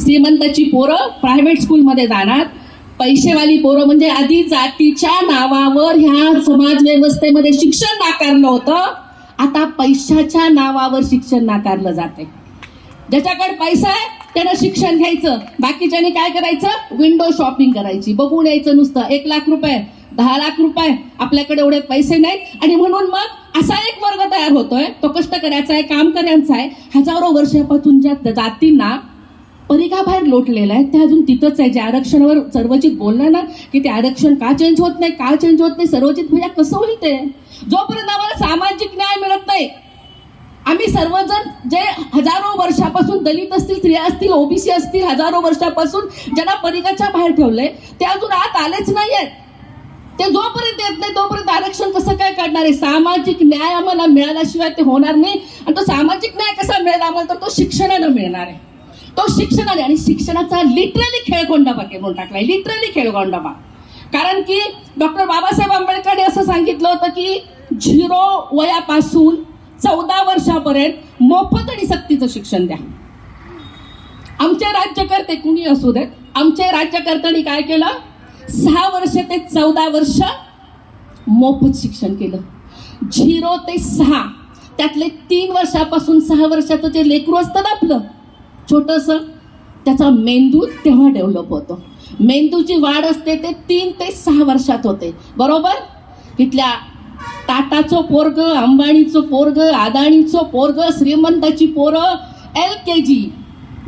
श्रीमंताची पोरं प्रायव्हेट स्कूलमध्ये जाणार. पैसेवाली पोरं म्हणजे आधी जातीच्या नावावर ह्या समाज व्यवस्थेमध्ये शिक्षण नाकारलं होतं. आता पैशाच्या नावावर शिक्षण नाकारलं जाते ज्याच्याकडे पैसा आहे त्यानं शिक्षण घ्यायचं. बाकीच्याने काय करायचं? विंडो शॉपिंग करायची. बघून यायचं नुसतं. एक लाख रुपये दहा लाख रुपये आपल्याकडे एवढे पैसे नाहीत. आणि म्हणून मग असा एक वर्ग तयार होतोय. तो कष्ट करायचा आहे काम करायचा आहे. हजारो वर्षापासून ज्या जातींना परिघाबाहेर लोटलेलं आहे. ते अजून तिथंच आहे. जे आरक्षणावर सर्वजित बोलणार ना की ते आरक्षण का चेंज होत नाही का चेंज होत नाही सर्वजित भैया कसं होईल ते? जोपर्यंत आम्हाला सामाजिक न्याय मिळत नाही आम्ही सर्वजण जे हजारो वर्षापासून दलित असतील स्त्रिया असतील ओबीसी असतील हजारो वर्षापासून ज्यांना परिघाच्या बाहेर ठेवलंय ते अजून आत आलेच नाहीयेत. ते जोपर्यंत येत नाही तोपर्यंत आरक्षण कसं काय काढणार आहे? सामाजिक न्याय आम्हाला मिळाल्याशिवाय ते होणार नाही. आणि तो सामाजिक न्याय कसा मिळेल आम्हाला तर तो शिक्षणानं मिळणार आहे. तो शिक्षणाने आणि शिक्षणाचा लिटरली खेळकोंडाबा म्हणून टाकलाय. लिटरली खेळकोंडाबा कारण की डॉक्टर बाबासाहेब आंबेडकरांनी असं सांगितलं होतं की झिरो वयापासून चौदा वर्षापर्यंत मोफत आणि सक्तीचं शिक्षण द्या. आमचे राज्यकर्ते कुणी असू देत? आमचे राज्यकर्त्यांनी काय केलं? सहा वर्ष ते चौदा वर्ष मोफत शिक्षण केलं. झिरो ते सहा त्यातले तीन वर्षापासून सहा वर्षाचं जे लेकरू असतं ना आपलं छोटंसं त्याचा मेंदू तेव्हा डेव्हलप होतो. मेंदूची वाढ असते ते तीन ते सहा वर्षात होते. बरोबर? इथल्या टाटाचं पोरग अंबाणीचं पोरग अदाणीचं पोरग श्रीमंताची पोरं एल के जी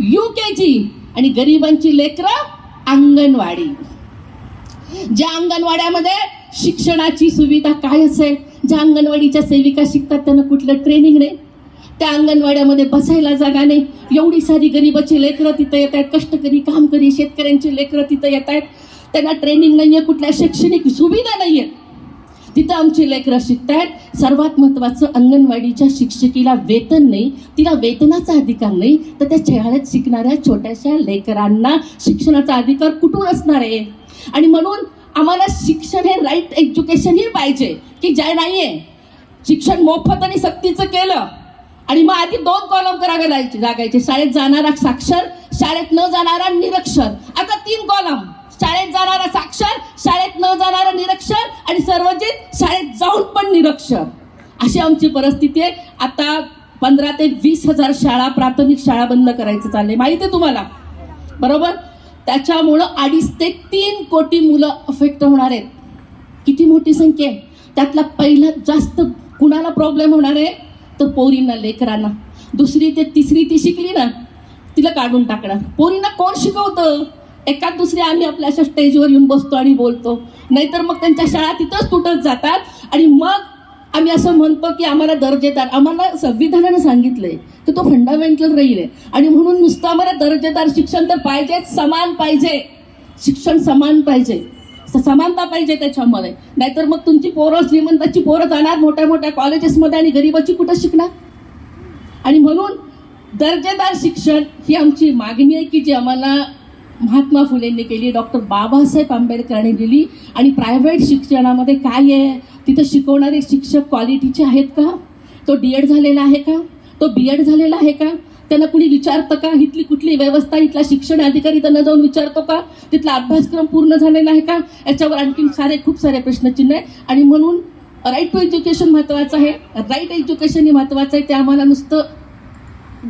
यू के जी आणि गरिबांची लेकरं अंगणवाडी. ज्या अंगणवाड्यामध्ये शिक्षणाची सुविधा काय असेल ज्या अंगणवाडीच्या सेविका शिकतात त्यांना कुठलं ट्रेनिंग नाही? त्या अंगणवाड्यामध्ये बसायला जागा नाही. एवढी सारी गरिबाची लेकरं तिथं येत आहेत कष्टकरी कामकरी शेतकऱ्यांची लेकरं तिथं येत आहेत. त्यांना ट्रेनिंग नाही आहे कुठल्या शैक्षणिक सुविधा नाही आहेत तिथं आमची लेकरं शिकतायत. सर्वात महत्त्वाचं अंगणवाडीच्या शिक्षिकेला वेतन नाही तिला वेतनाचा अधिकार नाही तर त्या शाळेत शिकणाऱ्या छोट्याशा लेकरांना शिक्षणाचा अधिकार कुठून असणार आहे? आणि म्हणून आम्हाला शिक्षण हे राईट एज्युकेशन ही पाहिजे की जे आहे शिक्षण मोफत आणि सक्तीचं केलं. आणि मग आधी दोन कॉलम करावे लागायचे लागायचे. शाळेत जाणारा साक्षर शाळेत न जाणारा निरक्षर. आता तीन कॉलम शाळेत जाणारा साक्षर शाळेत न जाणारा निरक्षर आणि सर्वजित शाळेत जाऊन पण निरक्षर. अशी आमची परिस्थिती आहे. आता पंधरा ते वीस हजार शाळा प्राथमिक शाळा बंद करायचं चाललंय. माहिती आहे तुम्हाला? बरोबर? त्याच्यामुळं अडीच ते तीन कोटी मुलं अफेक्ट होणार आहेत. किती मोठी संख्या आहे? त्यातला पहिला जास्त कुणाला प्रॉब्लेम होणार आहे? तर पोरींना लेकरांना. दुसरी ते तिसरी ती शिकली ना तिला काढून टाकणार. पोरींना कोण शिकवतं? एका दुसरी आम्ही आपल्या अशा स्टेजवर येऊन बसतो आणि बोलतो. नाहीतर मग त्यांच्या शाळा तिथंच तुटत जातात आणि मग आम्ही असं म्हणतो की आम्हाला दर्जेदार आम्हाला संविधानानं सांगितलंय की तो फंडामेंटल राहील आहे आणि म्हणून नुसतं आम्हाला दर्जेदार शिक्षण तर पाहिजेच समान पाहिजे. शिक्षण समान पाहिजे. समानता पाहिजे त्याच्यामध्ये. नाहीतर मग तुमची पोरं श्रीमंताची पोरं जाणार मोठ्या मोठ्या कॉलेजेसमध्ये आणि गरिबाची कुठं शिकणार? आणि म्हणून दर्जेदार शिक्षण ही आमची मागणी आहे की जी आम्हाला महात्मा फुलेंनी केली डॉक्टर बाबासाहेब आंबेडकरांनी दिली. आणि प्रायव्हेट शिक्षणामध्ये काय आहे? तिथं शिकवणारे शिक्षक क्वालिटीचे आहेत का? तो डी एड झालेला आहे का? तो बी एड झालेला आहे का? त्यांना कुणी विचारतं का? इथली कुठली व्यवस्था इथला शिक्षण अधिकारी त्यांना जाऊन विचारतो का? तिथला अभ्यासक्रम पूर्ण झालेला आहे का? याच्यावर आणखीन सारे खूप सारे प्रश्नचिन्ह आहे. आणि म्हणून राईट टू एज्युकेशन महत्त्वाचं आहे. राईट एज्युकेशन हे महत्त्वाचं आहे. ते आम्हाला नुसतं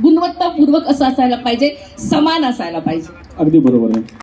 गुणवत्तापूर्वक असं असायला पाहिजे. समान असायला पाहिजे. अगदी बरोबर आहे.